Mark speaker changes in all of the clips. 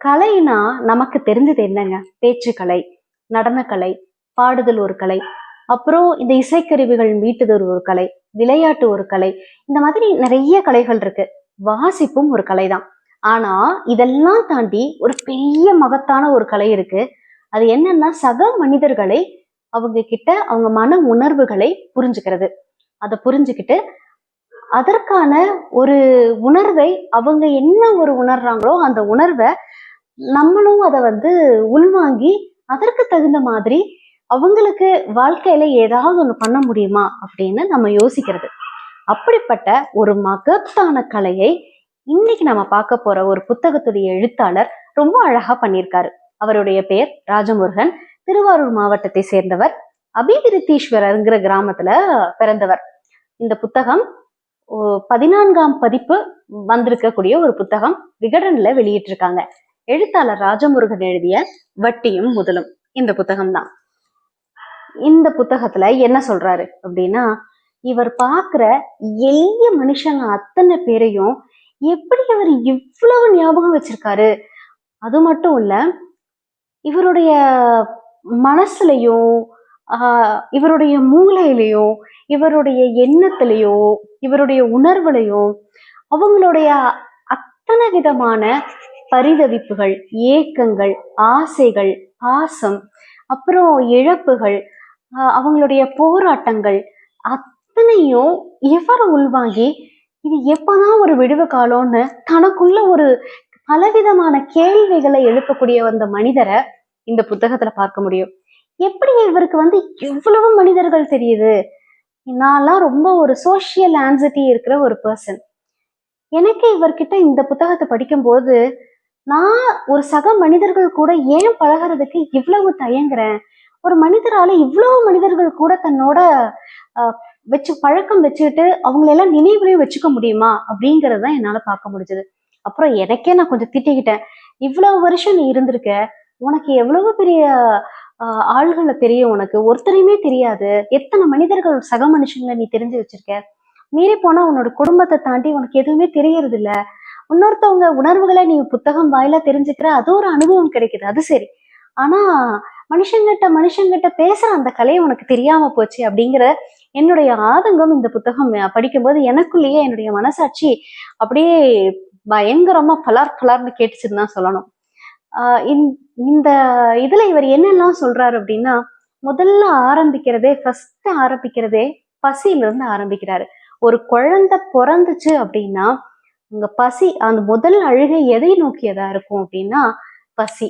Speaker 1: கலைனா நமக்கு தெரிஞ்சது என்னங்க? பேச்சுக்கலை நடனக்கலை பாடுதல் ஒரு கலை அப்புறம் இந்த இசைக்கருவிகள் மீட்டுதல் ஒரு கலை விளையாட்டு ஒரு கலை இந்த மாதிரி நிறைய கலைகள் இருக்கு. வாசிப்பும் ஒரு கலை தான் ஆனா இதெல்லாம் தாண்டி ஒரு பெரிய மகத்தான ஒரு கலை இருக்கு. அது என்னன்னா சக மனிதர்களை அவங்க கிட்ட அவங்க மன உணர்வுகளை புரிஞ்சுக்கிறது. அதை புரிஞ்சுக்கிட்டு அதற்கான ஒரு உணர்வை அவங்க என்ன ஒரு உணர்றாங்களோ அந்த உணர்வை நம்மளும் அதை வந்து உள்வாங்கி அதற்கு தகுந்த மாதிரி அவங்களுக்கு வாழ்க்கையில ஏதாவது ஒண்ணு பண்ண முடியுமா அப்படின்னு நம்ம யோசிக்கிறது. அப்படிப்பட்ட ஒரு மகத்தான கலையை இன்னைக்கு நம்ம பார்க்க போற ஒரு புத்தகத்துடைய எழுத்தாளர் ரொம்ப அழகா பண்ணியிருக்காரு. அவருடைய பெயர் ராஜமுருகன் திருவாரூர் மாவட்டத்தை சேர்ந்தவர் அபிவிருத்தீஸ்வரருங்கிற கிராமத்துல பிறந்தவர். இந்த புத்தகம் ஓ, பதினான்காம் பதிப்பு வந்திருக்கக்கூடிய ஒரு புத்தகம் விகடன்ல வெளியிட்டிருக்காங்க. எழுத்தாளர் ராஜமுருகன் எழுதிய வட்டியும் முதலும். இந்த புத்தகம் தான் இந்த புத்தகத்துல என்ன சொல்றாரு அப்படின்னா இவர் பாக்குற எளிய மனுஷங்க அத்தனை பேரையும் எப்படி அவர் இவ்வளவு ஞாபகம் வச்சிருக்காரு? அது மட்டும் இல்ல இவருடைய மனசுலயோ ஆஹ் இவருடைய மூளையிலையும் இவருடைய எண்ணத்திலையோ இவருடைய உணர்வுலையும் அவங்களுடைய அத்தனை விதமான பரிதவிப்புகள் ஏக்கங்கள் ஆசைகள் பாசம் அப்புறம் இழப்புகள் அவங்களுடைய போராட்டங்கள் அத்தனையும் எவர் உள்வாங்கி இது எப்பதான் ஒரு விடுவு காலம்னு தனக்குள்ள ஒரு பலவிதமான கேள்விகளை எழுப்பக்கூடிய அந்த மனிதரை இந்த புத்தகத்துல பார்க்க முடியும். எப்படி இவருக்கு வந்து இவ்வளவு மனிதர்கள் தெரியுது? நான்லாம் ரொம்ப ஒரு சோஷியல் ஆன்சைட்டி இருக்கிற ஒரு பர்சன் எனக்கு இவர்கிட்ட இந்த புத்தகத்தை படிக்கும்போது நான் ஒரு சக மனிதர்கள் கூட ஏன் பழகுறதுக்கு இவ்வளவு தயங்குறேன்? ஒரு மனிதரால இவ்வளவு மனிதர்கள் கூட தன்னோட ஆஹ், வச்சு பழக்கம் வச்சுக்கிட்டு அவங்களெல்லாம் நினைவுலையும் வச்சுக்க முடியுமா? அப்படிங்கறது தான் என்னால பார்க்க முடிஞ்சது. அப்புறம் எனக்கே நான் கொஞ்சம் திட்டிக்கிட்டேன். இவ்வளவு வருஷம் நீ இருந்திருக்க. உனக்கு எவ்வளவு பெரிய ஆள்களை தெரியும் உனக்கு? ஒருத்தரையுமே தெரியாது. எத்தனை மனிதர்கள் சக மனுஷங்களை நீ தெரிஞ்சு வச்சிருக்க? மீறி போனா உன்னோட குடும்பத்தை தாண்டி உனக்கு எதுவுமே தெரியறது இல்லை இன்னொருத்தவங்க உணர்வுகளை நீ புத்தகம் வாயிலா தெரிஞ்சுக்கிற அது ஒரு அனுபவம் கிடைக்குது. அது சரி. ஆனா மனுஷங்கிட்ட மனுஷங்கிட்ட பேசுற அந்த கலை உனக்கு தெரியாம போச்சு அப்படிங்கிற என்னுடைய ஆதங்கம் இந்த புத்தகம் படிக்கும்போது எனக்குள்ளேயே என்னுடைய மனசாட்சி அப்படியே பயங்கரமா பலார் பலார்னு கேட்டுச்சுன்னு தான் சொல்லணும். ஆஹ் இந்த- இந்த இதுல இவர் என்னெல்லாம் சொல்றாரு அப்படின்னா முதல்ல ஆரம்பிக்கிறதே ஃபர்ஸ்ட் ஆரம்பிக்கிறதே பசியில இருந்து ஆரம்பிக்கிறாரு. ஒரு குழந்தை பிறந்துச்சு அப்படின்னா அங்க பசி அந்த முதல் அழுகை எதை நோக்கியதா இருக்கும் அப்படின்னா பசி.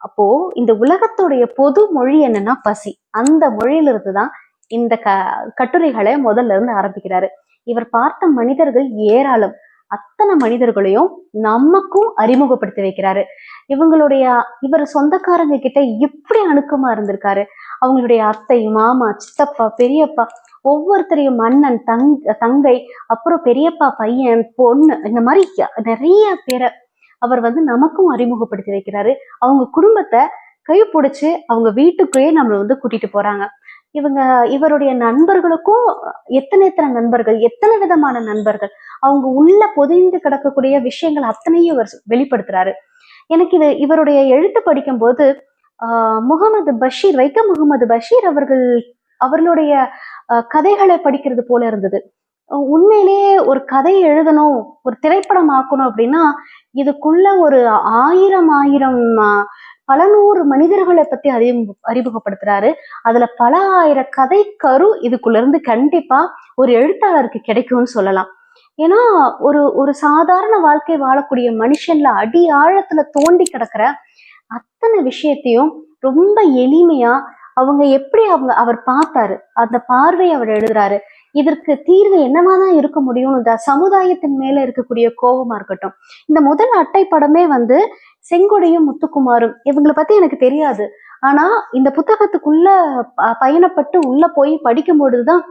Speaker 1: அப்போ இந்த உலகத்துடைய பொது மொழி என்னன்னா பசி. அந்த மொழியிலிருந்து தான் இந்த க கட்டுரைகளை முதல்ல இருந்து ஆரம்பிக்கிறாரு. இவர் பார்த்த மனிதர்கள் ஏராளம். அத்தனை மனிதர்களையும் நமக்கும் அறிமுகப்படுத்தி வைக்கிறாரு. இவங்களுடைய இவர் சொந்தக்காரங்க கிட்ட எப்படி அணுக்கமா இருந்திருக்காரு. அவங்களுடைய அத்தை மாமா சித்தப்பா பெரியப்பா ஒவ்வொருத்தரையும் மன்னன் தங் தங்கை அப்புறம் பெரியப்பா பையன் பொண்ணு இந்த மாதிரி நிறைய பேரை அவர் வந்து நமக்கும் அறிமுகப்படுத்தி வைக்கிறாரு. அவங்க குடும்பத்தை கை பிடிச்சி அவங்க வீட்டுக்குள்ளேயே நம்மளை வந்து கூட்டிட்டு போறாங்க. இவங்க இவருடைய நண்பர்களுக்கும் எத்தனை எத்தனை நண்பர்கள் எத்தனை விதமான நண்பர்கள் அவங்க உள்ள புதைந்து கிடக்கக்கூடிய விஷயங்கள் அத்தனையும் இவர் வெளிப்படுத்துறாரு. எனக்கு இது இவருடைய எழுத்து படிக்கும்போது முகமது பஷீர் வைக்க முகமது பஷீர் அவர்கள் அவர்களுடைய கதைகளை படிக்கிறது போல இருந்தது. உண்மையிலேயே ஒரு கதை எழுதணும் ஒரு திரைப்படம் ஆக்கணும் அப்படின்னா இதுக்குள்ள ஒரு ஆயிரம் ஆயிரம் பல நூறு மனிதர்களை பத்தி அறி அறிமுகப்படுத்துறாரு. அதுல பல ஆயிரம் கதை கரு இதுக்குள்ள இருந்து கண்டிப்பா ஒரு எழுத்தாளருக்கு கிடைக்கும்னு சொல்லலாம். ஏன்னா ஒரு ஒரு சாதாரண வாழ்க்கை வாழக்கூடிய மனுஷன்ல அடி ஆழத்துல தோண்டி கிடக்குற அத்தனை விஷயத்தையும் ரொம்ப எளிமையா அவங்க எப்படி அவங்க அவர் பார்த்தாரு. அந்த பார்வை அவர் எழுதுறாரு. இதற்கு தீர்வு என்னவாதான் இருக்க முடியும்? இந்த சமுதாயத்தின் மேல இருக்கக்கூடிய கோபமா இருக்கட்டும். இந்த முதல் அட்டை படமே வந்து செங்கொடையும் முத்துக்குமாரும். இவங்களை பத்தி எனக்கு தெரியாது. ஆனா இந்த புத்தகத்துக்குள்ள பயணப்பட்டு உள்ள போய் படிக்கும் பொழுதுதான்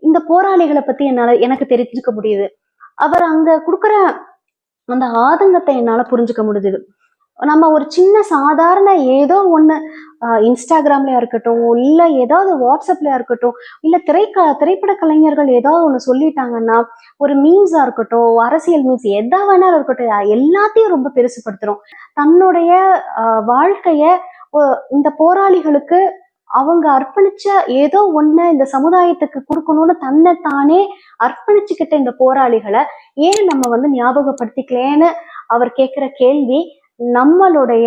Speaker 1: இந்த போராளிகளை பத்தி என்னால எனக்கு தெரிஞ்சுக்க முடியுது. அவர் அங்க கொடுக்குற அந்த ஆதங்கத்தை என்னால புரிஞ்சுக்க முடிஞ்சுது. நம்ம ஒரு சின்ன சாதாரண ஏதோ ஒண்ணு இன்ஸ்டாகிராம்லயா இருக்கட்டும் இல்ல ஏதாவது வாட்ஸ்அப்லயா இருக்கட்டும் இல்ல திரைக்க திரைப்பட கலைஞர்கள் ஏதாவது ஒண்ணு சொல்லிட்டாங்கன்னா ஒரு மீம்ஸா இருக்கட்டும் அரசியல் மீம்ஸ் எதா வேணாலும் இருக்கட்டும் எல்லாத்தையும் ரொம்ப பெருசுப்படுத்துறோம் தன்னுடைய வாழ்க்கைய இந்த போராளிகளுக்கு அவங்க அர்ப்பணிச்ச ஏதோ ஒண்ண இந்த சமுதாயத்துக்கு கொடுக்கணும்னு தன்னை தானே அர்ப்பணிச்சுக்கிட்ட இந்த போராளிகளை ஏன் நம்ம வந்து ஞாபகப்படுத்திக்கலேன்னு அவர் கேட்கிற கேள்வி நம்மளுடைய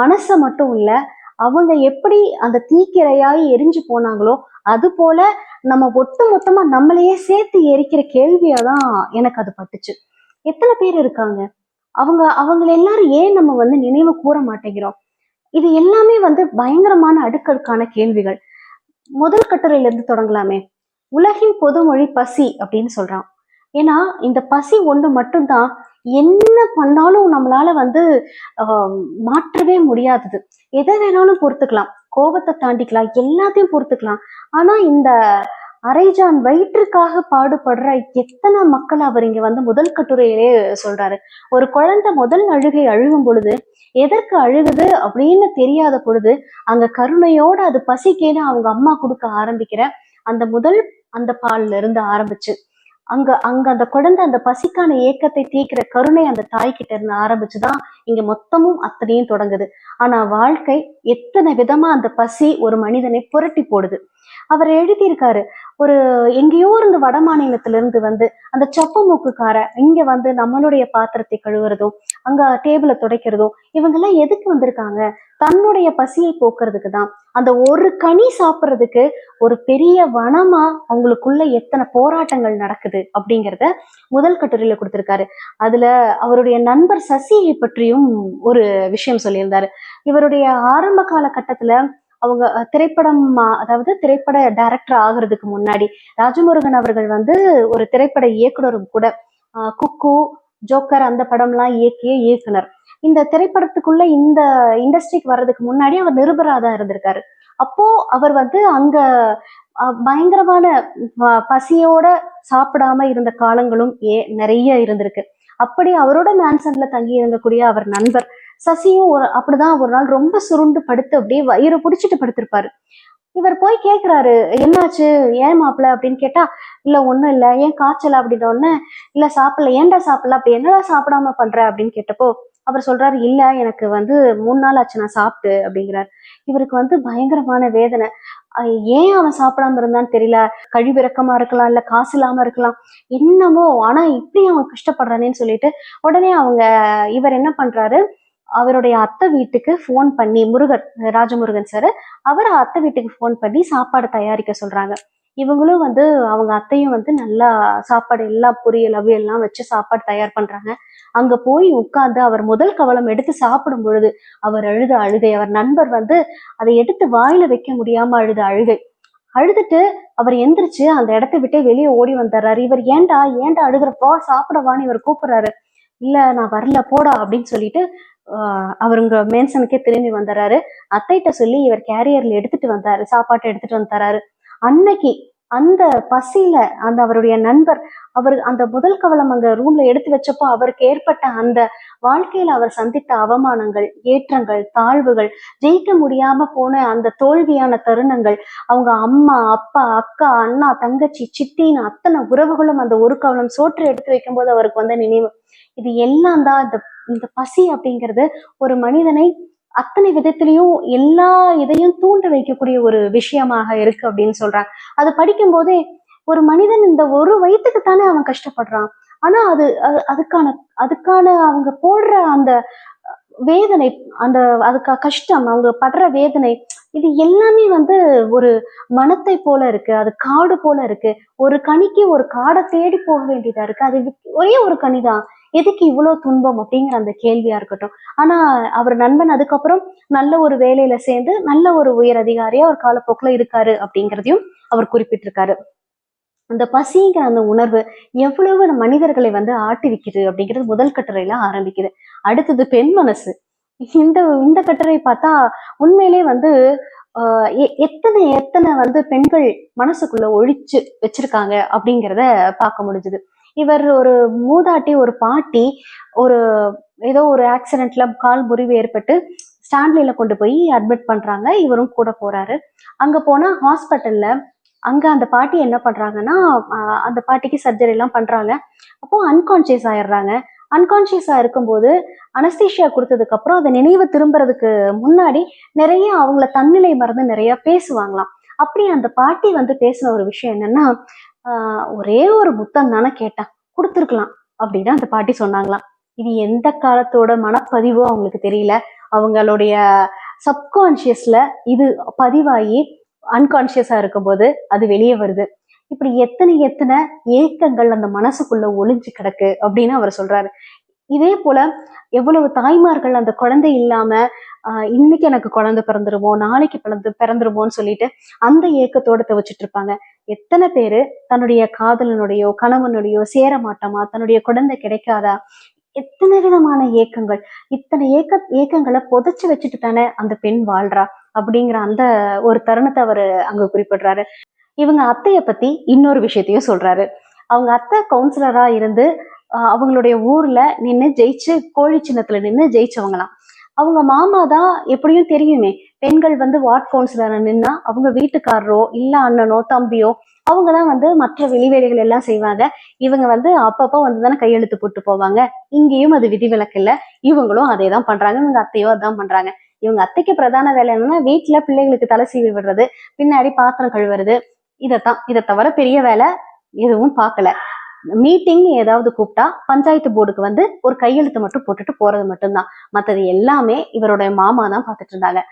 Speaker 1: மனசை மட்டும் இல்ல அவங்க எப்படி அந்த தீக்கிரையாய் எரிஞ்சு போனாங்களோ அது போல நம்ம ஒட்டு மொத்தமா நம்மளையே சேர்த்து எரிக்கிற கேள்வியா தான் எனக்கு அது பட்டுச்சு. எத்தனை பேர் இருக்காங்க? அவங்க அவங்களை எல்லாரும் ஏன் நம்ம வந்து நினைவு கூற மாட்டேங்கிறோம்? இது எல்லாமே வந்து பயங்கரமான அடுக்கடுக்கான கேள்விகள். முதல் கட்டுரையிலிருந்து தொடங்கலாமே. உலகின் பொதுமொழி பசி அப்படின்னு சொல்றான். ஏன்னா இந்த பசி ஒன்று மட்டும்தான் என்ன பண்ணாலும் நம்மளால வந்து மாற்றவே முடியாதது. எதை வேணாலும் பொறுத்துக்கலாம். கோபத்தை தாண்டிக்கலாம். எல்லாத்தையும் பொறுத்துக்கலாம். ஆனா இந்த அரைஜான் வயிற்றுக்காக பாடுபடுற எத்தனை மக்கள் அவர் இங்க வந்து முதல் கட்டுரையிலே சொல்றாரு. ஒரு குழந்தை முதல் அழுகை அழுகும் பொழுது எதற்கு அழுகுது அப்படின்னு தெரியாத பொழுது அங்க கருணையோட அது பசிக்கேன்னு அவங்க அம்மா கொடுக்க ஆரம்பிக்கிற அந்த முதல் அந்த பால்ல இருந்து ஆரம்பிச்சு. அங்க அங்க அந்த குழந்தை அந்த பசிக்கான ஏக்கத்தை தீக்கிற கருணை அந்த தாய் கிட்ட இருந்து ஆரம்பிச்சுதான் இங்க மொத்தமும் அத்தனையும் தொடங்குது. ஆனா வாழ்க்கை எத்தனை விதமா அந்த பசி ஒரு மனிதனை புரட்டி போடுது. அவர் எழுதியிருக்காரு. ஒரு எங்கேயோ இருந்து வட மாநிலத்திலிருந்து வந்து அந்த சொப்ப மூக்குக்கார இங்க வந்து நம்மளுடைய பாத்திரத்தை கழுவுறதும் அங்க டேபிள துடைக்கிறதும் இவங்கெல்லாம் எதுக்கு வந்திருக்காங்க? தன்னுடைய பசியை போக்குறதுக்கு தான். அந்த ஒரு கனி சாப்பிட்றதுக்கு ஒரு பெரிய வனமா அவங்களுக்குள்ள எத்தனை போராட்டங்கள் நடக்குது அப்படிங்கிறத முதல் கட்டுரையில கொடுத்திருக்காரு. அதுல அவருடைய நண்பர் சசியை பற்றியும் ஒரு விஷயம் சொல்லியிருந்தாரு. இவருடைய ஆரம்ப கால கட்டத்துல அவங்க திரைப்படம் அதாவது திரைப்பட டைரக்டர் ஆகிறதுக்கு முன்னாடி ராஜமுருகன் அவர்கள் வந்து ஒரு திரைப்பட இயக்குனரும் கூட குக்கு ஜோக்கர் அந்த படம்லாம் இயக்கிய இயக்குனர். இந்த திரைப்படத்துக்குள்ள இந்த இண்டஸ்ட்ரிக்கு வர்றதுக்கு முன்னாடி அவர் நிருபராக தான் இருந்திருக்காரு. அப்போ அவர் வந்து அங்க பயங்கரமான பசியோட சாப்பிடாம இருந்த காலங்களும் ஏ நிறைய இருந்திருக்கு. அப்படி அவரோட மேன்சன்ல தங்கி இருந்தக்கூடிய அவர் நண்பர் சசியும் ஒரு அப்படிதான் ஒரு நாள் ரொம்ப சுருண்டு படுத்து அப்படியே வயிறு பிடிச்சிட்டு படுத்திருப்பாரு. இவர் போய் கேட்குறாரு என்னாச்சு? ஏன் மாப்பிள்ள அப்படின்னு கேட்டா இல்ல ஒண்ணும் இல்ல. ஏன் காய்ச்சல்? அப்படின்ன உடனே இல்ல சாப்பிடல. ஏன்டா சாப்பிடல? அப்படி என்னடா சாப்பிடாம பண்ற? அப்படின்னு கேட்டப்போ அவர் சொல்றாரு இல்ல எனக்கு வந்து மூணு நாள் ஆச்சு நான் சாப்பிட்டு அப்படிங்கிறார். இவருக்கு வந்து பயங்கரமான வேதனை. ஏன் அவன் சாப்பிடாம இருந்தான்னு தெரியல. கழிவிறக்கமா இருக்கலாம் இல்ல காசு இல்லாம இருக்கலாம். என்னமோ ஆனா இப்படி அவன் கஷ்டப்படுறானேன்னு சொல்லிட்டு உடனே அவங்க இவர் என்ன பண்றாரு அவருடைய அத்தை வீட்டுக்கு ஃபோன் பண்ணி முருகன் ராஜமுருகன் சார் அவர் அத்தை வீட்டுக்கு ஃபோன் பண்ணி சாப்பாடு தயாரிக்க சொல்றாங்க. இவங்களும் வந்து அவங்க அத்தையும் வந்து நல்லா சாப்பாடு எல்லாம் பொரியல் அவியல் எல்லாம் வச்சு சாப்பாடு தயார் பண்றாங்க. அங்க போய் உட்கார்ந்து அவர் முதல் கவலம் எடுத்து சாப்பிடும் பொழுது அவர் அழுத அழுகை அவர் நண்பர் வந்து அதை எடுத்து வாயில வைக்க முடியாம அழுத அழுகை. அழுதுட்டு அவர் எந்திரிச்சு அந்த இடத்த விட்டே வெளியே ஓடி வந்துடுறாரு. இவர் ஏன்டா ஏன்டா அழுகுறப்போ சாப்பிடவான்னு இவர் கூப்பிடுறாரு. இல்ல நான் வரல போடா அப்படின்னு சொல்லிட்டு அவருங்க மேன்சனுக்கே திரும்பி வந்துடுறாரு அத்தைகிட்ட சொல்லி இவர் கேரியர்ல எடுத்துட்டு வந்தாரு சாப்பாட்டை எடுத்துட்டு வந்து அன்னைக்கு அந்த பசியில அந்த அவருடைய நண்பர் அவர் அந்த முதல் கவலம் அங்க ரூம்ல எடுத்து வச்சப்போ அவருக்கு ஏற்பட்ட அந்த வாழ்க்கையில அவர் சந்தித்த அவமானங்கள் ஏற்றங்கள் தாழ்வுகள் ஜெயிக்க முடியாம போன அந்த தோல்வியான தருணங்கள் அவங்க அம்மா அப்பா அக்கா அண்ணா தங்கச்சி சித்தின்னு அத்தனை உறவுகளும் அந்த ஒரு கவலம் சோற்று எடுத்து வைக்கும்போது அவருக்கு வந்த நினைவு. இது எல்லாம் தான் இந்த இந்த பசி அப்படிங்கிறது ஒரு மனிதனை அத்தனை விதத்திலையும் எல்லா இதையும் தூண்ட வைக்கக்கூடிய ஒரு விஷயமாக இருக்கு அப்படின்னு சொல்றாங்க. அது படிக்கும் போதே ஒரு மனிதன் இந்த ஒரு வயிற்றுக்கு தானே அவன் கஷ்டப்படுறான். ஆனா அது அது- அதுக்கான அதுக்கான அவங்க போடுற அந்த வேதனை அந்த அதுக்கு கஷ்டம் அவங்க படுற வேதனை இது எல்லாமே வந்து ஒரு மனத்தை போல இருக்கு அது காடு போல இருக்கு. ஒரு கனிக்கு ஒரு காடை தேடி போக வேண்டியதா இருக்கு. அது ஒரே ஒரு கனிதான். எதுக்கு இவ்வளவு துன்பம் அப்படிங்கிற அந்த கேள்வியா இருக்கட்டும். ஆனா அவர் நண்பன் அதுக்கப்புறம் நல்ல ஒரு வேலையில சேர்ந்து நல்ல ஒரு உயர் அதிகாரியா ஒரு காலப்போக்குல இருக்காரு அப்படிங்கிறதையும் அவர் குறிப்பிட்டிருக்காரு. அந்த பசிங்கிற அந்த உணர்வு எவ்வளவு மனிதர்களை வந்து ஆட்டுவிக்குது அப்படிங்கிறது முதல் கட்டுரையில ஆரம்பிக்குது. அடுத்தது பெண் மனசு. இந்த இந்த கட்டுரை பார்த்தா உண்மையிலே வந்து ஆஹ் எ- எத்தனை எத்தனை வந்து பெண்கள் மனசுக்குள்ள ஒழிச்சு வச்சிருக்காங்க அப்படிங்கிறத பார்க்க முடிஞ்சுது. இவர் ஒரு மூதாட்டி ஒரு பாட்டி ஒரு ஏதோ ஒரு ஆக்சிடென்ட்ல கால் முறிவு ஏற்பட்டு ஸ்டான்லியில கொண்டு போய் அட்மிட் பண்றாங்க. இவரும் கூட போறாரு. அங்க போனா ஹாஸ்பிட்டல்ல அங்க அந்த பாட்டி என்ன பண்றாங்கன்னா அந்த பாட்டிக்கு சர்ஜரி எல்லாம் பண்றாங்க. அப்போ அன்கான்சியஸ் ஆயிடுறாங்க. அன்கான்சியஸா இருக்கும்போது அனஸ்தீஷியா கொடுத்ததுக்கு அப்புறம் அதை நினைவு திரும்புறதுக்கு முன்னாடி நிறைய அவங்கள தன்னிலை மறந்து நிறைய பேசுவாங்களாம். அப்படி அந்த பாட்டி வந்து பேசின ஒரு விஷயம் என்னன்னா ஒரே ஒரு புத்தம் தானே கேட்டேன் கொடுத்துருக்கலாம் அப்படின்னு அந்த பாட்டி சொன்னாங்களாம். இது எந்த காலத்தோட மனப்பதிவோ அவங்களுக்கு தெரியல. அவங்களுடைய சப்கான்ஷியஸ்ல இது பதிவாகி அன்கான்ஷியஸா இருக்கும்போது அது வெளியே வருது. இப்படி எத்தனை எத்தனை ஏக்கங்கள் அந்த மனசுக்குள்ள ஒளிஞ்சு கிடக்கு அப்படின்னு அவர் சொல்றாரு. இதே போல எவ்வளவு தாய்மார்கள் அந்த குழந்தை இல்லாம இன்னைக்கு எனக்கு குழந்தை பிறந்துருமோ நாளைக்கு பிறந்து பிறந்துருமோன்னு சொல்லிட்டு அந்த ஏக்கத்தோட துவச்சிட்டு இருப்பாங்க எத்தனை பேரு தன்னுடைய காதலனுடையோ கணவனுடையோ சேர மாட்டோமா தன்னுடைய குழந்தை கிடைக்காதா? எத்தனை விதமான ஏக்கங்கள். இத்தனை ஏக்க ஏக்கங்களை புதைச்சு வச்சுட்டு தானே அந்த பெண் வாழ்றா அப்படிங்கிற அந்த ஒரு தருணத்தை அவர் அங்க குறிப்பிடுறாரு. இவங்க அத்தையை பத்தி இன்னொரு விஷயத்தையும் சொல்றாரு. அவங்க அத்தை கவுன்சிலரா இருந்து அவங்களுடைய ஊர்ல நின்று ஜெயிச்சு கோழி சின்னத்துல நின்று ஜெயிச்சவங்களாம். அவங்க மாமா தான் எப்படியும் தெரியுமே. பெண்கள் வந்து வார்ட் கவுன்சிலர் நின்னா அவங்க வீட்டுக்காரரோ இல்ல அண்ணனோ தம்பியோ அவங்க தான் வந்து மற்ற வெளிவேலைகள் எல்லாம் செய்வாங்க. இவங்க வந்து அப்பப்போ வந்து தானே கையெழுத்து போட்டு போவாங்க. இங்கேயும் அது விதிவிலக்கு இல்லை. இவங்களும் அதே தான் பண்றாங்க. இவங்க அத்தையோ அதான் பண்றாங்க. இவங்க அத்தைக்கு பிரதான வேலை என்னன்னா வீட்டுல பிள்ளைகளுக்கு தலை சீவி விடுறது. பின்னாடி பாத்திரம் கழுவுறது. இதைத்தான். இதை தவிர பெரிய வேலை எதுவும் பார்க்கல. மீட்டிங் ஏதாவது கூப்பிட்டா பஞ்சாயத்து போர்டுக்கு வந்து ஒரு கையெழுத்து மட்டும் போட்டுட்டு போறது மட்டும்தான். மத்தது எல்லாமே இவருடைய மாமா தான் பார்த்துட்டு இருந்தாங்க.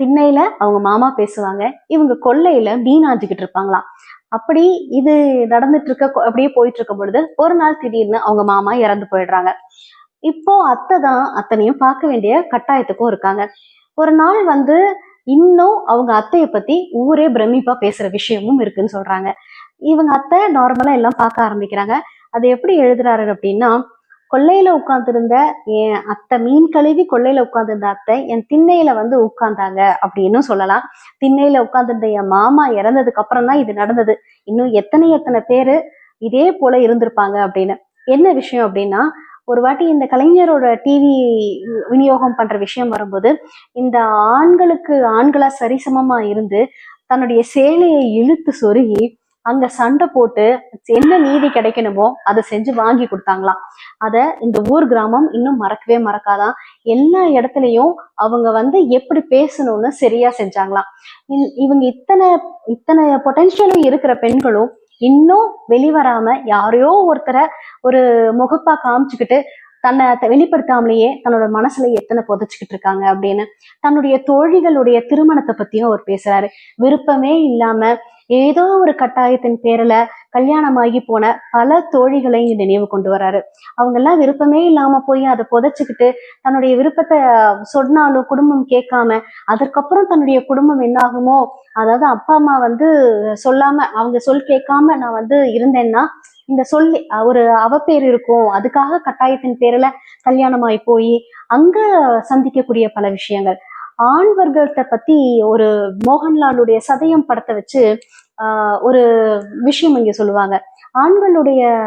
Speaker 1: திண்ணையில அவங்க மாமா பேசுவாங்க. இவங்க கொல்லையில மீனாஞ்சுக்கிட்டு இருப்பாங்களாம். அப்படி இது நடந்துட்டு இருக்க அப்படியே போயிட்டு இருக்கும் பொழுது ஒரு நாள் திடீர்னு அவங்க மாமா இறந்து போயிடுறாங்க. இப்போ அத்தை தான் அத்தனையும் பார்க்க வேண்டிய கட்டாயத்துக்கும் இருக்காங்க. ஒரு நாள் வந்து இன்னும் அவங்க அத்தையை பத்தி ஊரே பிரமிப்பா பேசுற விஷயமும் இருக்குன்னு சொல்றாங்க. இவங்க அத்தை நார்மலா எல்லாம் பார்க்க ஆரம்பிக்கிறாங்க. அது எப்படி எழுதுறாரு அப்படின்னா கொள்ளையில உட்காந்துருந்த என் அத்தை மீன் கழுவி கொள்ளையில உட்காந்துருந்த அத்தை என் திண்ணையில வந்து உட்கார்ந்தாங்க அப்படின்னு சொல்லலாம். திண்ணையில உட்காந்துருந்த என் மாமா இறந்ததுக்கு அப்புறம் தான் இது நடந்தது. இன்னும் எத்தனை எத்தனை பேரு இதே போல இருந்திருப்பாங்க அப்படின்னு. என்ன விஷயம் அப்படின்னா ஒரு வாட்டி இந்த கலைஞரோட டிவி விநியோகம் பண்ற விஷயம் வரும்போது இந்த ஆண்களுக்கு ஆண்களா சரிசமமா இருந்து தன்னுடைய சேலையை இழுத்து சொருகி அங்க சண்டை போட்டு என்ன நீதி கிடைக்கணுமோ அதை செஞ்சு வாங்கி கொடுத்தாங்களாம். அத இந்த ஊர் கிராமம் இன்னும் மறக்கவே மறக்காதான் எல்லா இடத்துலயும் அவங்க வந்து எப்படி பேசணும்னு சரியா செஞ்சாங்களாம். இவங்க இத்தனை இத்தனை பொட்டன்ஷியலும் இருக்கிற பெண்களும் இன்னும் வெளிவராம யாரையோ ஒருத்தரை ஒரு முகப்பா காமிச்சுக்கிட்டு தன்னை த- வெளிப்படுத்தாமலேயே தன்னோட மனசுல எத்தனை புதைச்சுக்கிட்டு இருக்காங்க அப்படின்னு தன்னுடைய தோழிகளுடைய திருமணத்தை பத்தியும் அவர் பேசுறாரு. விருப்பமே இல்லாம ஏதோ ஒரு கட்டாயத்தின் பேரில் கல்யாணமாகி போன பல தோழிகளை இங்கே நினைவு கொண்டு வராரு. அவங்க எல்லாம் விருப்பமே இல்லாம போய் அதை புதைச்சிக்கிட்டு தன்னுடைய விருப்பத்தை சொன்னாலும் குடும்பம் கேட்காம அதற்கப்புறம் தன்னுடைய குடும்பம் என்னாகுமோ அதாவது அப்பா அம்மா வந்து சொல்லாம அவங்க சொல் கேட்காம நான் வந்து இருந்தேன்னா இந்த சொல்லி ஒரு அவப்பேர் இருக்கும். அதுக்காக கட்டாயத்தின் பேரில் கல்யாணம் ஆகி போய் அங்க சந்திக்கக்கூடிய பல விஷயங்கள். ஆண் பத்தி ஒரு மோகன்லாலுடைய சதயம் படத்தை வச்சு ஒரு விஷயம் இங்க சொல்லுவாங்க. ஆண்களுடைய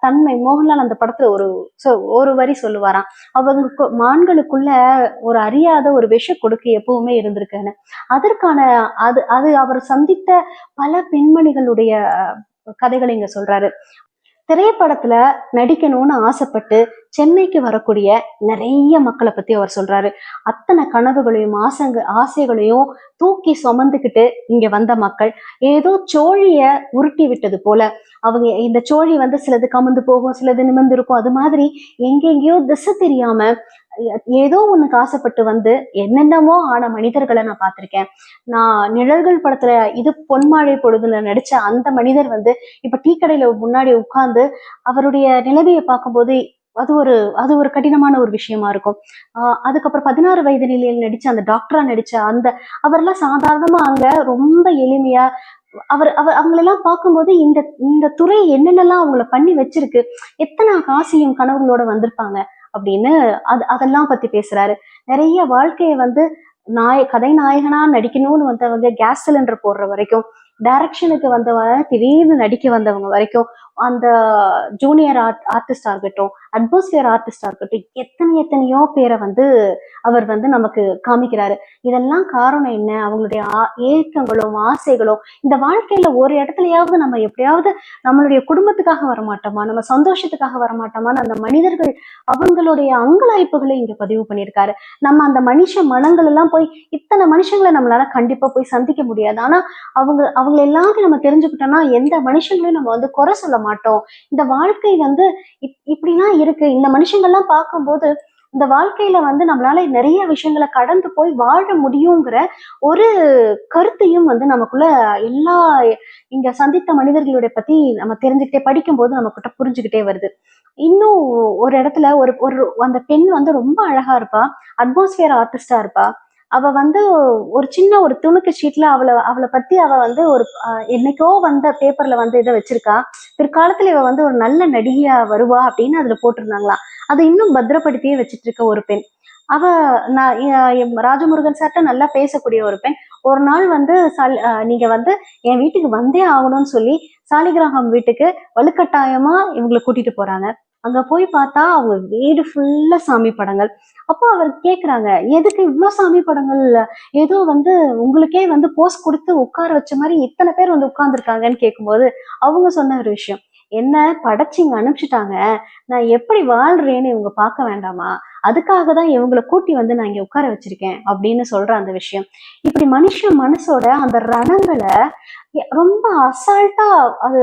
Speaker 1: தன்மை மோகன்லால் அந்த படத்துல ஒரு சொ- ஒரு வரி சொல்லுவாராம். அவங்க கு- ஆண்களுக்குள்ள ஒரு அறியாத ஒரு விஷ கொடுக்கு எப்பவுமே இருந்திருக்குன்னு. அதற்கான அது அது அவர் சந்தித்த பல பெண்மணிகளுடைய கதைகளை இங்க சொல்றாரு. திரைப்படத்துல நடிக்கணும்னு ஆசைப்பட்டு சென்னைக்கு வரக்கூடிய நிறைய மக்களை பத்தி அவர் சொல்றாரு. அத்தனை கனவுகளையும் ஆசங்க ஆசைகளையும் தூக்கி சுமந்துக்கிட்டு இங்க வந்த மக்கள். ஏதோ சோழிய உருட்டி விட்டது போல. அவங்க இந்த சோழி வந்து சிலது கமந்து போகும் சிலது நிமிர்ந்து இருக்கும். அது மாதிரி எங்கெங்கேயோ திசை தெரியாம ஏதோ ஒண்ணுக்கு ஆசைப்பட்டு வந்து என்னென்னமோ ஆன மனிதர்களை நான் பார்த்திருக்கேன். நான் நிழல்கள் படத்துல இது பொன்மாழை பொழுதுல நடிச்ச அந்த மனிதர் வந்து இப்ப டீ கடையில முன்னாடி உட்கார்ந்து அவருடைய நிலைமையை பார்க்கும்போது அது ஒரு அது ஒரு கடினமான ஒரு விஷயமா இருக்கும். ஆஹ் அதுக்கப்புறம் பதினாறு வயது நிலையில் நடிச்ச அந்த டாக்டரா நடிச்ச அந்த அவர்லாம் சாதாரணமா அங்க ரொம்ப எளிமையா அவர் அவர் அவங்களெல்லாம் பார்க்கும்போது இந்த இந்த துறை என்னென்னலாம் அவங்கள பண்ணி வச்சிருக்கு எத்தனை ஆசையும் கனவுகளோட வந்திருப்பாங்க. அப்படின்னு அது அதெல்லாம் பத்தி பேசுறாரு. நிறைய வாழ்க்கையை வந்து நாய கதை நாயகனா நடிக்கணும்னு வந்தவங்க கேஸ் சிலிண்டர் போடுற வரைக்கும் டைரக்ஷனுக்கு வந்தவங்க திடீர்னு நடிக்க வந்தவங்க வரைக்கும் அந்த ஜூனியர் ஆர்ட் ஆர்டிஸ்டா இருக்கட்டும் அட்மாஸ்பியர் ஆர்டிஸ்டா இருக்கட்டும் எத்தனை எத்தனையோ பேரை வந்து அவர் வந்து நமக்கு காமிக்கிறாரு. இதெல்லாம் காரணம் என்ன? அவங்களுடைய ஆ- ஏக்கங்களும் ஆசைகளும் இந்த வாழ்க்கையில ஒரு இடத்துலயாவது நம்ம எப்படியாவது நம்மளுடைய குடும்பத்துக்காக வர மாட்டோமா நம்ம சந்தோஷத்துக்காக வரமாட்டோமான்னு அந்த மனிதர்கள் அவங்களுடைய அங்கலாய்ப்புகளை இங்க பதிவு பண்ணியிருக்காரு. நம்ம அந்த மனுஷ மனங்கள் எல்லாம் போய் இத்தனை மனுஷங்களை நம்மளால கண்டிப்பா போய் சந்திக்க முடியாது. ஆனா அவங்க அவங்க எல்லாத்தையும் நம்ம தெரிஞ்சுக்கிட்டோம்னா எந்த மனுஷங்களையும் நம்ம வந்து குறை சொல்ல மாட்டோம். இந்த வாழ்க்கை வந்து இப்- இப்படிலாம் இருக்கு. இந்த மனுஷங்கள்லாம் பார்க்கும்போது இந்த வாழ்க்கையில வந்து நம்மளால நிறைய விஷயங்களை கடந்து போய் வாழ முடியுங்கிற ஒரு கருத்தையும் வந்து நமக்குள்ள எல்லா இங்க சந்தித்த மனிதர்களுடைய பத்தி நம்ம தெரிஞ்சுக்கிட்டே படிக்கும்போது நமக்கிட்ட புரிஞ்சுக்கிட்டே வருது. இன்னும் ஒரு இடத்துல ஒரு ஒரு அந்த பெண் வந்து ரொம்ப அழகா இருப்பா. அட்மாஸ்பியர் ஆர்டிஸ்டா இருப்பா. அவ வந்து ஒரு சின்ன ஒரு துணுக்கு ஷீட்ல அவளை அவளை பத்தி அவ வந்து ஒரு என்னைக்கோ வந்த பேப்பர்ல வந்து இதை வச்சிருக்கா. பிற்காலத்துல இவ வந்து ஒரு நல்ல நடிகையா வருவா அப்படின்னு அதுல போட்டிருந்தாங்களாம். அதை இன்னும் பத்திரப்படுத்தியே வச்சிட்டு இருக்க ஒரு பெண். அவ நான் ராஜமுருகன் சார்ட்ட நல்லா பேசக்கூடிய ஒரு பெண். ஒரு நாள் வந்து சால் நீங்க வந்து என் வீட்டுக்கு வந்தே ஆகணும்னு சொல்லி சாலிகிராகம் வீட்டுக்கு வலுக்கட்டாயமா இவங்களை கூட்டிட்டு போறாங்க. அங்க போய் பார்த்தா அவங்க வீடு ஃபுல்லா சாமி படங்கள். அப்போ அவர் கேக்குறாங்க எதுக்கு இவ்வளோ சாமி படங்கள்? ஏதோ வந்து உங்களுக்கே வந்து போஸ் கொடுத்து உட்கார வச்ச மாதிரி இத்தனை பேர் வந்து உட்கார்ந்துருக்காங்கன்னு கேட்கும்போது அவங்க சொன்ன ஒரு விஷயம். என்ன படைச்சு இங்க அனுப்பிச்சிட்டாங்க. நான் எப்படி வாழ்றேன்னு இவங்க பார்க்க வேண்டாமா? அதுக்காக தான் இவங்களை கூட்டி வந்து நான் இங்க உட்கார வச்சிருக்கேன் அப்படின்னு சொல்ற அந்த விஷயம். இப்படி மனுஷ மனசோட அந்த ரணங்களை ரொம்ப அசால்ட்டா அது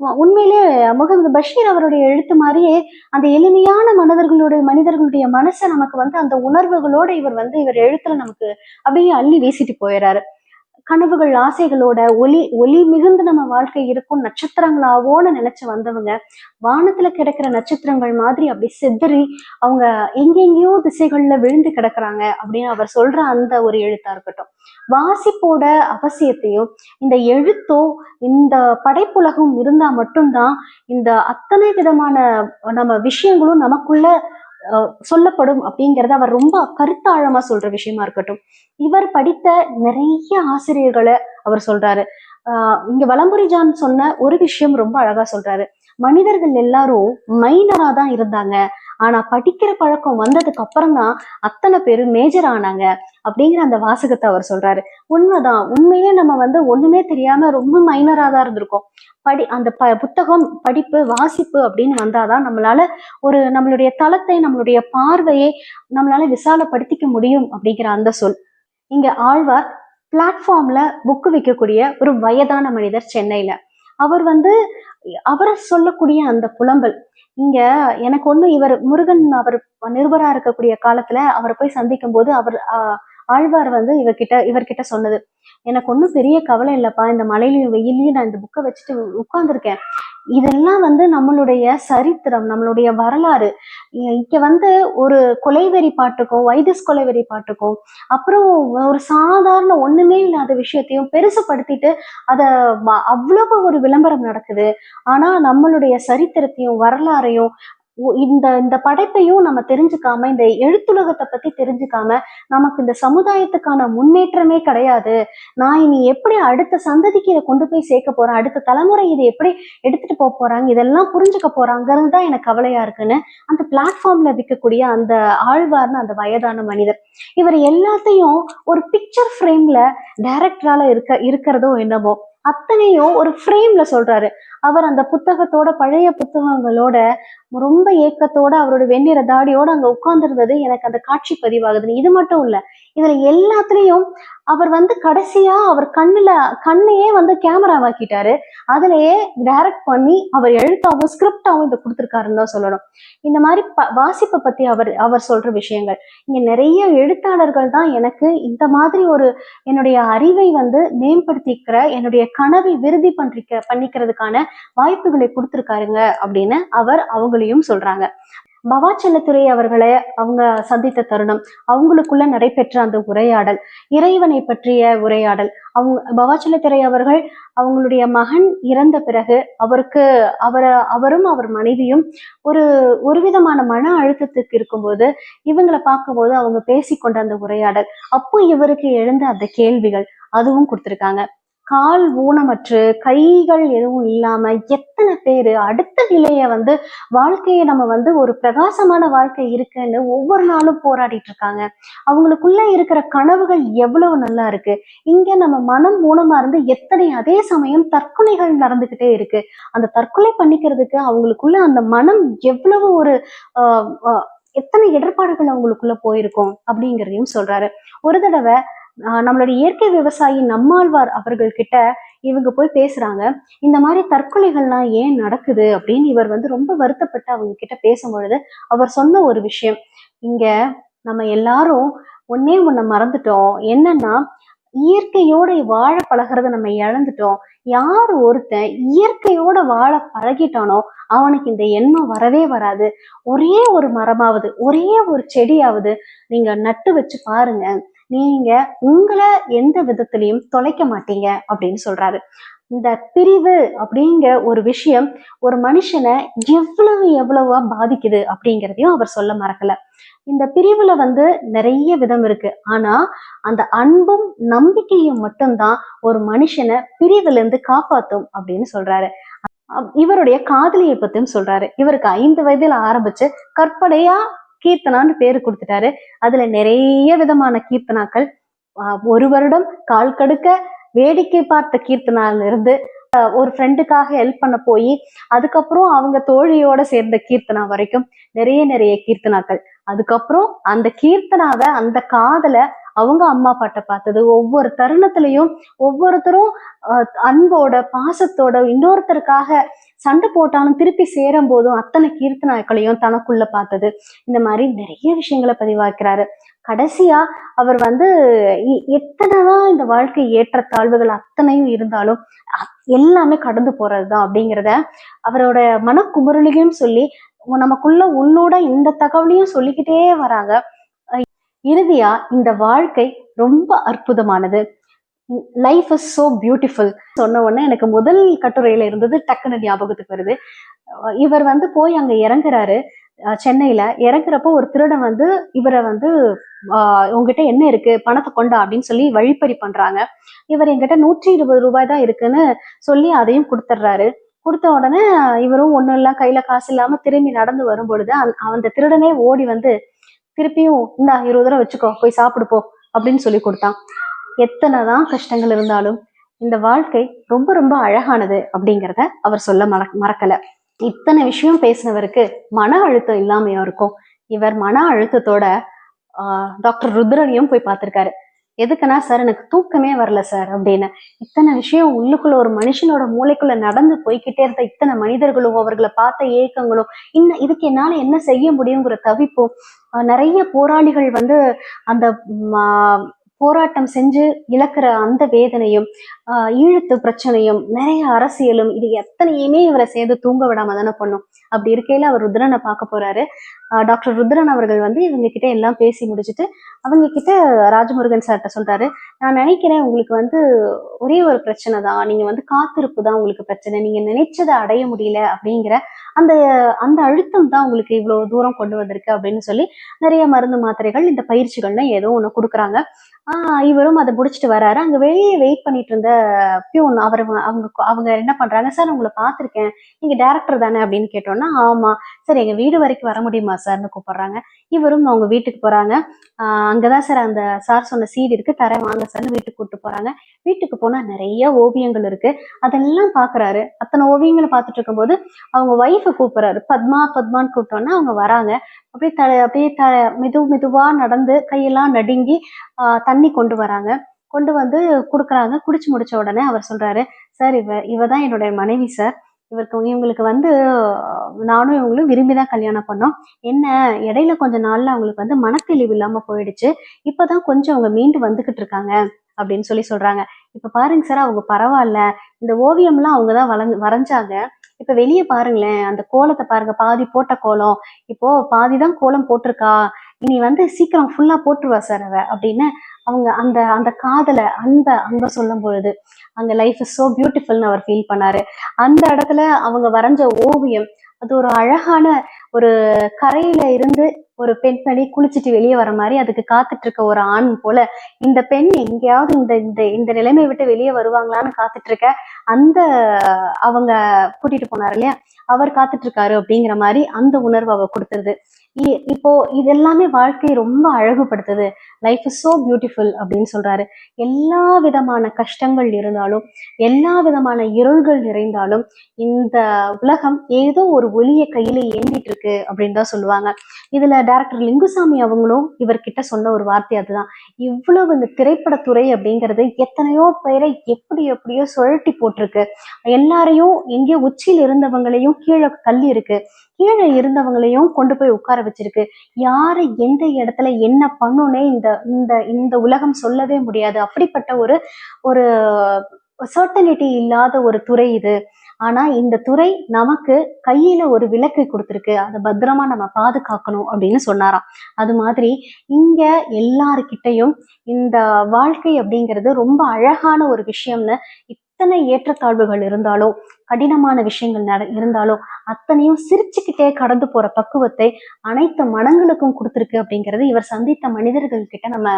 Speaker 1: உண்மையிலே முகமது பஷீர் அவருடைய எழுத்து மாதிரியே அந்த எளிமையான மனிதர்களுடைய மனிதர்களுடைய மனசை நமக்கு வந்து அந்த உணர்வுகளோட இவர் வந்து இவர் எழுத்துல நமக்கு அப்படியே அள்ளி வீசிட்டு போயிடுறாரு கனவுகள் ஆசைகளோட ஒளி ஒளி மிகுந்து நம்ம வாழ்க்கை இருக்கும் நட்சத்திரங்களாவோன்னு நினைச்சு வந்தவங்க வானத்துல கிடக்கிற நட்சத்திரங்கள் மாதிரி அப்படி செதறி அவங்க எங்கெங்கேயோ திசைகள்ல விழுந்து கிடக்குறாங்க அப்படின்னு அவர் சொல்ற அந்த ஒரு எழுத்தா இருக்கட்டும். வாசிப்போட அவசியத்தையும் இந்த எழுத்தோ இந்த படைப்புலகம் இருந்தா மட்டும்தான் இந்த அத்தனை விதமான நம்ம விஷயங்களும் நமக்குள்ள சொல்லப்படும் அப்படிங்கறத அவர் ரொம்ப கருத்தாழமா சொல்ற விஷயமா இருக்கட்டும். இவர் படித்த நிறைய ஆசிரியர்களை அவர் சொல்றாரு. ஆஹ் இங்க வலம்புரி ஜான் சொன்ன ஒரு விஷயம் ரொம்ப அழகா சொல்றாரு. மனிதர்கள் எல்லாரும் மைனரா தான் இருந்தாங்க. ஆனா படிக்கிற பழக்கம் வந்ததுக்கு அப்புறம் தான் அத்தனை பேரும் மேஜர் ஆனாங்க அப்படிங்கிற அந்த வாசகத்தை அவர் சொல்றாரு. உண்மைதான். உண்மையே நம்ம வந்து ஒண்ணுமே தெரியாம ரொம்ப மைனரா தான் இருந்திருக்கோம். படி அந்த ப புத்தகம் படிப்பு வாசிப்பு அப்படின்னு வந்தாதான் நம்மளால ஒரு நம்மளுடைய தளத்தை நம்மளுடைய பார்வையை நம்மளால விசாலப்படுத்திக்க முடியும் அப்படிங்கிற அந்த சொல். இங்க ஆழ்வார் பிளாட்ஃபார்ம்ல புக்கு விற்கக்கூடிய ஒரு வயதான மனிதர் சென்னையில. அவர் வந்து அவரை சொல்லக்கூடிய அந்த புலம்பல். இங்க எனக்கு ஒண்ணு இவர் முருகன் அவர் நிருபரா இருக்கக்கூடிய காலத்துல அவரை போய் சந்திக்கும் போது அவர் ஆஹ், ஆழ்வார் வந்து இவர்கிட்ட இவர்கிட்ட சொன்னது. எனக்கு ஒன்றும் பெரிய கவலை இல்லப்பா இந்த மழையிலையும் வெயிலையும் நான் இந்த புக்கை வச்சுட்டு உட்கார்ந்துருக்கேன். இதெல்லாம் வந்து நம்மளுடைய சரித்திரம் நம்மளுடைய வரலாறு. இ- இங்க வந்து ஒரு கொலைவெறி பாட்டுக்கும் வைதிஸ் கொலைவெறி பாட்டுக்கும் அப்புறம் ஒரு சாதாரண ஒண்ணுமே இல்லாத விஷயத்தையும் பெருசுப்படுத்திட்டு அத அவ்வளவு ஒரு விளம்பரம் நடக்குது. ஆனா நம்மளுடைய சரித்திரத்தையும் வரலாறையும் இந்த இந்த படைப்பையும் நம்ம தெரிஞ்சுக்காம இந்த எழுத்துலகத்தை பத்தி தெரிஞ்சுக்காம நமக்கு இந்த சமுதாயத்துக்கான முன்னேற்றமே கிடையாது. நான் இனி எப்படி அடுத்த சந்ததிக்கு இதை கொண்டு போய் சேர்க்க போறேன்? அடுத்த தலைமுறை இதை எப்படி எடுத்துட்டு போக போறாங்க? இதெல்லாம் புரிஞ்சுக்க போறாங்கிறது தான் எனக்கு கவலையா இருக்குன்னு அந்த பிளாட்ஃபார்ம்ல விற்கக்கூடிய அந்த ஆழ்வார்னு அந்த வயதான மனிதர். இவர் எல்லாத்தையும் ஒரு பிக்சர் ஃப்ரேம்ல டைரக்டரால இருக்க இருக்கிறதோ என்னமோ அத்தனையும் ஒரு ஃப்ரேம்ல சொல்றாரு. அவர் அந்த புத்தகத்தோட பழைய புத்தகங்களோட ரொம்ப ஏக்கத்தோட அவரோட வெண்ணிற தாடியோட அங்க உட்கார்ந்துருந்தது. எனக்கு அந்த காட்சி பதிவாகுது. இது மட்டும் இல்ல இதுல எல்லாத்துலயும் அவர் வந்து கடைசியா அவர் கண்ணுல கண்ணையே வந்து கேமராவாக்கிட்டாரு அதுலயே டைரக்ட் பண்ணி அவர் எழுத்தாவும் ஸ்கிரிப்டாவும் இதை கொடுத்துருக்காருன்னு தான் சொல்லணும். இந்த மாதிரி ப வாசிப்பை பத்தி அவர் அவர் சொல்ற விஷயங்கள். இங்க நிறைய எழுத்தாளர்கள் தான் எனக்கு இந்த மாதிரி ஒரு என்னுடைய அறிவை வந்து மேம்படுத்திக்கிற என்னுடைய கனவை விருதி பண்றிக்க பண்ணிக்கிறதுக்கான வாய்ப்புகளை கொடுத்துருக்காருங்க அப்படின்னு அவர் அவங்களையும் சொல்றாங்க. பவாச்சலத்துறை அவர்களை அவங்க சந்தித்த தருணம் அவங்களுக்குள்ள நடைபெற்ற அந்த உரையாடல் இறைவனை பற்றிய உரையாடல் அவங்க பவாச்சலத்துறை அவர்கள் அவங்களுடைய மகன் இறந்த பிறகு அவருக்கு அவரை அவரும் அவர் மனைவியும் ஒரு ஒரு விதமான மன அழுத்தத்துக்கு இருக்கும்போது இவங்களை பார்க்கும்போது அவங்க பேசிக்கொண்ட அந்த உரையாடல் அப்போ இவருக்கு எழுந்த அந்த கேள்விகள் அதுவும் கொடுத்துருக்காங்க. கால் ஊனமற்று கைகள் எதுவும் இல்லாம எத்தனை பேரு அடுத்த நிலைய வந்து வாழ்க்கையை நம்ம வந்து ஒரு பிரகாசமான வாழ்க்கை இருக்குன்னு ஒவ்வொரு நாளும் போராடிட்டு இருக்காங்க. அவங்களுக்குள்ள இருக்கிற கனவுகள் எவ்வளவு நல்லா இருக்கு. இங்க நம்ம மனம் ஊனமா இருந்து எத்தனை அதே சமயம் தற்கொலைகள் நடந்துகிட்டே இருக்கு. அந்த தற்கொலை பண்ணிக்கிறதுக்கு அவங்களுக்குள்ள அந்த மனம் எவ்வளவு ஒரு ஆஹ் எத்தனை இடர்பாடுகள் அவங்களுக்குள்ள போயிருக்கும் அப்படிங்கிறதையும் சொல்றாரு. ஒரு தடவை நம்மளுடைய இயற்கை விவசாயி நம்மாழ்வார் அவர்கள் கிட்ட இவங்க போய் பேசுறாங்க. இந்த மாதிரி தற்கொலைகள்லாம் ஏன் நடக்குது அப்படின்னு இவர் வந்து ரொம்ப வருத்தப்பட்டு அவங்க கிட்ட பேசும்பொழுது அவர் சொன்ன ஒரு விஷயம். இங்க நம்ம எல்லாரும் ஒன்னே ஒன்ன மறந்துட்டோம். என்னன்னா இயற்கையோட வாழ பழகிறத நம்ம இழந்துட்டோம். யார் ஒருத்தன் இயற்கையோட வாழ பழகிட்டானோ அவனுக்கு இந்த எண்ணம் வரவே வராது. ஒரே ஒரு மரமாவது ஒரே ஒரு செடியாவது நீங்க நட்டு வச்சு பாருங்க. நீங்க உங்களை எந்த விதத்திலையும் தொலைக்க மாட்டீங்க அப்படின்னு சொல்றாரு. இந்த பிரிவு அப்படிங்கிற ஒரு விஷயம் ஒரு மனுஷனை எவ்வளவு எவ்வளவா பாதிக்குது அப்படிங்கிறதையும் அவர் சொல்ல மறக்கல. இந்த பிரிவுல வந்து நிறைய விதம் இருக்கு. ஆனா அந்த அன்பும் நம்பிக்கையும் மட்டும்தான் ஒரு மனுஷனை பிரிவுல இருந்து காப்பாத்தும் அப்படின்னு சொல்றாரு. இவருடைய காதலியை பத்தியும் சொல்றாரு. இவருக்கு ஐந்து வயதுல ஆரம்பிச்சு கற்பனையா கீர்த்தனான்னு பேரு கொடுத்துட்டாரு. அதுல நிறைய விதமான கீர்த்தனாக்கள். ஒரு வருடம் கால் கடுக்க வேடிக்கை பார்த்த கீர்த்தனால இருந்து ஒரு ஃப்ரெண்டுக்காக ஹெல்ப் பண்ண போய் அதுக்கப்புறம் அவங்க தோழியோட சேர்ந்த கீர்த்தனா வரைக்கும் நிறைய நிறைய கீர்த்தனாக்கள். அதுக்கப்புறம் அந்த கீர்த்தனாவை அந்த காதல அவங்க அம்மா பாட்டை பார்த்தது. ஒவ்வொரு தருணத்திலையும் ஒவ்வொருத்தரும் அன்போட பாசத்தோட இன்னொருத்தருக்காக சண்டை போட்டாலும் திருப்பி சேரும் போதும் அத்தனை கீர்த்தனாக்களையும் தனக்குள்ள பார்த்தது. இந்த மாதிரி நிறைய விஷயங்களை பதிவாக்கிறாரு. கடைசியா அவர் வந்து எத்தனைதான் இந்த வாழ்க்கை ஏற்றத்தாழ்வுகள் அத்தனையும் இருந்தாலும் எல்லாமே கடந்து போறதுதான் அப்படிங்கிறத அவரோட மனக்குமுறலையும் சொல்லி நமக்குள்ள உன்னோட இந்த தகவலையும் சொல்லிக்கிட்டே வராங்க. இறுதியா இந்த வாழ்க்கை ரொம்ப அற்புதமானது. லைஃப் இஸ் சோ பியூட்டிஃபுல் சொன்ன உடனே எனக்கு முதல் கட்டுரையில இருந்தது டக்குன்னு ஞாபகத்துக்கு வருது. இவர் வந்து போய் அங்க இறங்குறாரு. சென்னையில. இறங்குறப்போ ஒரு திருடன் வந்து இவரை வந்து ஆஹ் உங்ககிட்ட என்ன இருக்கு? பணத்தை கொண்டா? அப்படின்னு சொல்லி வழிப்பறி பண்றாங்க. இவர் என்கிட்ட நூற்றி இருபது ரூபாய் தான் இருக்குன்னு சொல்லி அதையும் கொடுத்துட்றாரு. கொடுத்த உடனே இவரும் ஒன்றும் இல்ல கையில காசு இல்லாம திரும்பி நடந்து வரும் பொழுது அந்த- அந்த திருடனே ஓடி வந்து திருப்பியும் இந்தா இருபது ரூபா வச்சுக்கோ போய் சாப்பிடு போ அப்படின்னு சொல்லி கொடுத்தான். எத்தனைதான் கஷ்டங்கள் இருந்தாலும் இந்த வாழ்க்கை ரொம்ப ரொம்ப அழகானது அப்படிங்கிறத அவர் சொல்ல மற மறக்கல. இத்தனை விஷயம் பேசினவருக்கு மன அழுத்தம் இல்லாமையா இருக்கும். இவர் மன அழுத்தத்தோட ஆஹ் டாக்டர் ருத்ரனையும் போய் பார்த்திருக்காரு. எதுக்குன்னா சார் எனக்கு தூக்கமே வரல சார் அப்படின்னு. இத்தனை விஷயம் உள்ளுக்குள்ள ஒரு மனுஷனோட மூளைக்குள்ள நடந்து போய்க்கிட்டே இருந்த இத்தனை மனிதர்களும் அவர்களை பார்த்த ஏக்கங்களும் இன்னும் இதுக்கு என்னால என்ன செய்ய முடியுங்கிற தவிப்பும் நிறைய போராளிகள் வந்து அந்த போராட்டம் செஞ்சு இழக்கிற அந்த வேதனையும் ஆஹ் ஈழத்து பிரச்சனையும் நிறைய அரசியலும் இது எத்தனையுமே இவரை சேர்ந்து தூங்க விடாம தானே பண்ணும். அப்படி இருக்கையில அவர் ருத்ரனை பார்க்க போறாரு. டாக்டர் ருத்ரன் அவர்கள் வந்து இவங்க கிட்ட எல்லாம் பேசி முடிச்சுட்டு அவங்க கிட்ட ராஜமுருகன் சார்கிட்ட சொல்றாரு. நான் நினைக்கிறேன் உங்களுக்கு வந்து ஒரே ஒரு பிரச்சனை தான். நீங்க வந்து காத்திருப்பு தான் உங்களுக்கு பிரச்சனை. நீங்க நினைச்சதை அடைய முடியல அப்படிங்கிற அந்த அந்த அழுத்தம் தான் உங்களுக்கு இவ்வளவு தூரம் கொண்டு வந்திருக்கு அப்படின்னு சொல்லி நிறைய மருந்து மாத்திரைகள் இந்த பயிற்சிகள்னு ஏதோ ஒன்று கொடுக்குறாங்க. ஆஹ் இவரும் அதை முடிச்சுட்டு வராரு. அங்க வெளியே வெயிட் பண்ணிட்டு இருந்த பியூன் அவர் அவங்க அவங்க என்ன பண்றாங்க? சார் உங்களை பார்த்துருக்கேன். நீங்க டேரக்டர் தானே? அப்படின்னு சொன்னா ஆமா சார் எங்க வீடு வரைக்கும் வர முடியுமா சார்னு கூப்பிடுறாங்க. இவரும் அவங்க வீட்டுக்கு போறாங்க. ஆஹ் அங்கதான் சார் அந்த சார் சொன்ன சீடு இருக்கு தர வாங்க சார்னு வீட்டுக்கு கூப்பிட்டு போறாங்க. வீட்டுக்கு போனா நிறைய ஓவியங்கள் இருக்கு. அதெல்லாம் பாக்குறாரு. அத்தனை ஓவியங்களை பார்த்துட்டு இருக்கும்போது அவங்க ஒய்ஃபை கூப்பிடுறாரு. பத்மா பத்மான்னு கூப்பிட்டோன்னா அவங்க வராங்க. அப்படியே த அப்படியே த மெது மெதுவா நடந்து கையெல்லாம் நடுங்கி தண்ணி கொண்டு வராங்க. கொண்டு வந்து கொடுக்குறாங்க. குடிச்சு முடிச்ச உடனே அவர் சொல்றாரு சார் இவ இவ தான் என்னுடைய மனைவி சார். இவருக்கு இவங்களுக்கு வந்து நானும் இவங்களும் விரும்பி தான் கல்யாணம் பண்ணோம். என்ன இடையில கொஞ்ச நாள்ல அவங்களுக்கு வந்து மனத்தெளிவு இல்லாம போயிடுச்சு. இப்பதான் கொஞ்சம் அவங்க மீண்டு வந்துகிட்டு இருக்காங்க அப்படின்னு சொல்லி சொல்றாங்க. இப்ப பாருங்க சார் அவங்க பரவாயில்ல. இந்த ஓவியம்லாம் அவங்க தான் வளர்ந்து வரைஞ்சாங்க. இப்ப வெளியே பாருங்களேன் அந்த கோலத்தை பாருங்க. பாதி போட்ட கோலம். இப்போ பாதி தான் கோலம் போட்டிருக்கா. இனி வந்து சீக்கிரம் ஃபுல்லா போட்டுருவா சார் அவ அப்படின்னு அவங்க அந்த அந்த காதலை அன்பை அன்பை சொல்லும் பொழுது அந்த லைஃப் இஸ் ஸோ பியூட்டிஃபுல்னு அவர் ஃபீல் பண்ணாரு. அந்த இடத்துல அவங்க வரைஞ்ச ஓவியம் அது ஒரு அழகான ஒரு கரையில இருந்து ஒரு பெண்மணி குளிச்சுட்டு வெளியே வர மாதிரி அதுக்கு காத்துட்டு இருக்க ஒரு ஆண் போல இந்த பெண் எங்கேயாவது இந்த இந்த இந்த நிலைமையை விட்டு வெளியே வருவாங்களான்னு காத்துட்டு இருக்க அந்த அவங்க கூட்டிட்டு போனார் இல்லையா? அவர் காத்துட்டு இருக்காரு அப்படிங்கிற மாதிரி அந்த உணர்வு அவ கொடுத்துருது இ- இப்போ இது எல்லாமே வாழ்க்கையை ரொம்ப அழகுபடுத்துது. லைஃப் இஸ் ஸோ பியூட்டிஃபுல் அப்படின்னு சொல்கிறாரு எல்லா விதமான கஷ்டங்கள் இருந்தாலும் எல்லா விதமான இருள்கள் நிறைந்தாலும் இந்த உலகம் ஏதோ ஒரு ஒளிய கையில ஏந்திட்டு இருக்கு அப்படின்னு தான் சொல்லுவாங்க. இதில் டேரக்டர் லிங்குசாமி அவங்களும் இவர்கிட்ட சொன்ன ஒரு வார்த்தை அதுதான். இவ்வளவு இந்த திரைப்படத்துறை அப்படிங்கிறது எத்தனையோ பேரை எப்படி எப்படியோ சுழட்டி போட்டிருக்கு. எல்லாரையும் எங்கேயோ உச்சியில் இருந்தவங்களையும் கீழே தள்ளி இருக்கு. கீழே இருந்தவங்களையும் கொண்டு போய் உட்கார வச்சிருக்கு. யாரை எந்த இடத்துல என்ன பண்ணுனே இந்த இந்த இந்த உலகம் சொல்லவே முடியாது. அப்படிப்பட்ட ஒரு ஒரு சர்டனிட்டி இல்லாத ஒரு துறை இது. ஆனா இந்த துறை நமக்கு கையில ஒரு விளக்கு கொடுத்துருக்கு. அதை பத்திரமா நம்ம பாதுகாக்கணும் அப்படின்னு சொன்னாராம். அது மாதிரி இங்க எல்லாருக்கிட்டையும் இந்த வாழ்க்கை அப்படிங்கிறது ரொம்ப அழகான ஒரு விஷயம்னு எத்தனை ஏற்றத்தாழ்வுகள் இருந்தாலோ கடினமான விஷயங்கள் நட இருந்தாலோ அத்தனையும் சிரிச்சுக்கிட்டே கடந்து போற பக்குவத்தை அனைத்து மனங்களுக்கும் கொடுத்துருக்கு அப்படிங்கிறது இவர் சந்தித்த மனிதர்கள் கிட்ட நம்ம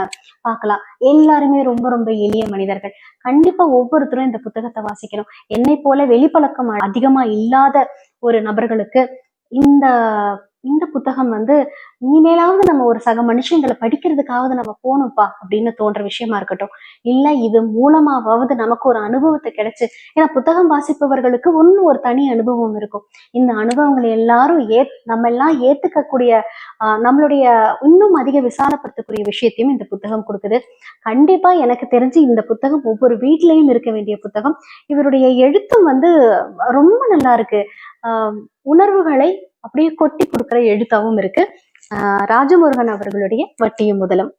Speaker 1: பார்க்கலாம். எல்லாருமே ரொம்ப ரொம்ப எளிய மனிதர்கள். கண்டிப்பா ஒவ்வொருத்தரும் இந்த புத்தகத்தை வாசிக்கணும். என்னை போல வெளிப்பழக்கம் அதிகமா இல்லாத ஒரு நபர்களுக்கு இந்த இந்த புத்தகம் வந்து இனிமேலாவது நம்ம ஒரு சக மனுஷங்களை படிக்கிறதுக்காவது நம்ம போகணும்ப்பா அப்படின்னு தோன்ற விஷயமா இருக்கட்டும். இல்ல இது மூலமாவது நமக்கு ஒரு அனுபவத்தை கிடைச்சு. ஏன்னா புத்தகம் வாசிப்பவர்களுக்கு ஒன்னும் ஒரு தனி அனுபவம் இருக்கும். இந்த அனுபவங்களை எல்லாரும் ஏ நம்ம எல்லாம் ஏத்துக்கக்கூடிய நம்மளுடைய இன்னும் அதிக விசாலப்படுத்தக்கூடிய விஷயத்தையும் இந்த புத்தகம் கொடுக்குது. கண்டிப்பா எனக்கு தெரிஞ்சு இந்த புத்தகம் ஒவ்வொரு வீட்லயும் இருக்க வேண்டிய புத்தகம். இவருடைய எழுத்தும் வந்து ரொம்ப நல்லா இருக்கு. உணர்வுகளை அப்படியே கொட்டி கொடுக்குற எழுத்தாவும் இருக்கு. ஆஹ், ராஜமுருகன் அவர்களுடைய வட்டியும் முதலும்.